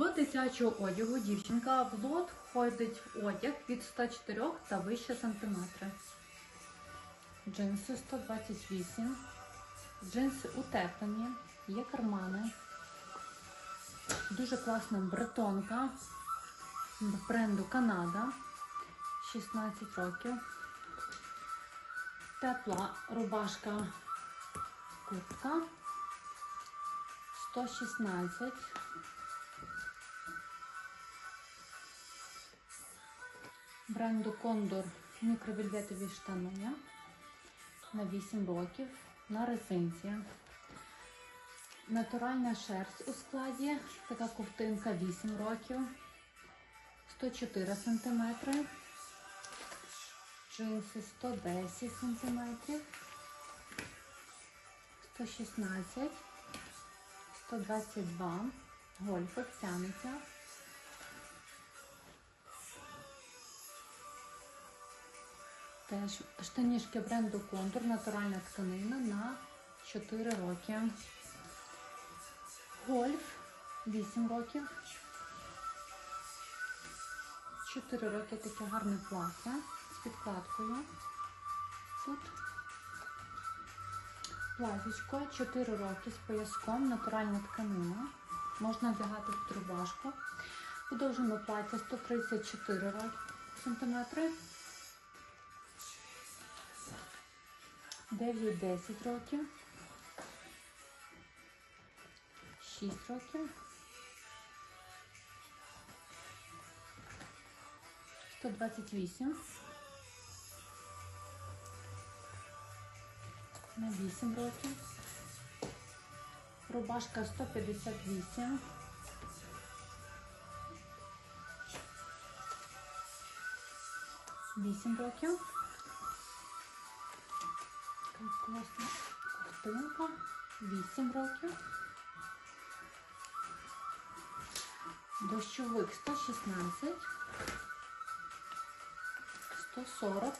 лот дитячого одягу дівчинка в лот входить одяг від 104 та вище сантиметри. Джинси 128. Джинси утеплені, є кармани. Дуже класна бретонка бренду Канада. 16 років. Тепла рубашка куртка 116. Бренду Кондор мікровельветові штани на 8 років на резинці. Натуральна шерсть у складі, така ковтинка 8 років, 104 см, джинси 110 см, 116, 122, гольфи тянеться. Теж штанішки бренду Контур, натуральна тканина на 4 роки. Гольф 8 років. 4 роки таке гарне плаття з підкладкою. Тут платічко 4 роки з пояском, натуральна тканина. Можна одягати під рубашку. Подовжено плаття 134 сантиметри. 9-10 років. 6 років. 128. На 8 років. Рубашка 158. Вісім років. Класна ковтинка. 8 років. Дощовик 116. 140.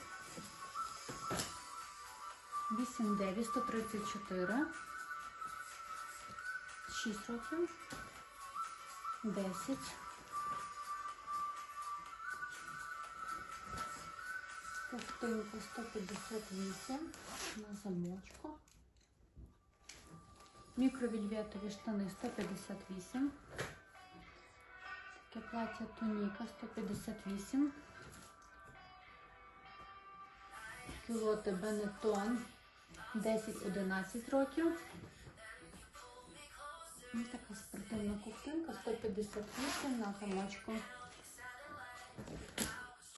8, 9, 134. 6 років. 10. Ковтинка 158 на замочку. Мікровільветові штани 158. Таке плаття туніка 158. Кілоти Бенетон 10-11 років. Ось така спортивна ковтинка 158 на замочку.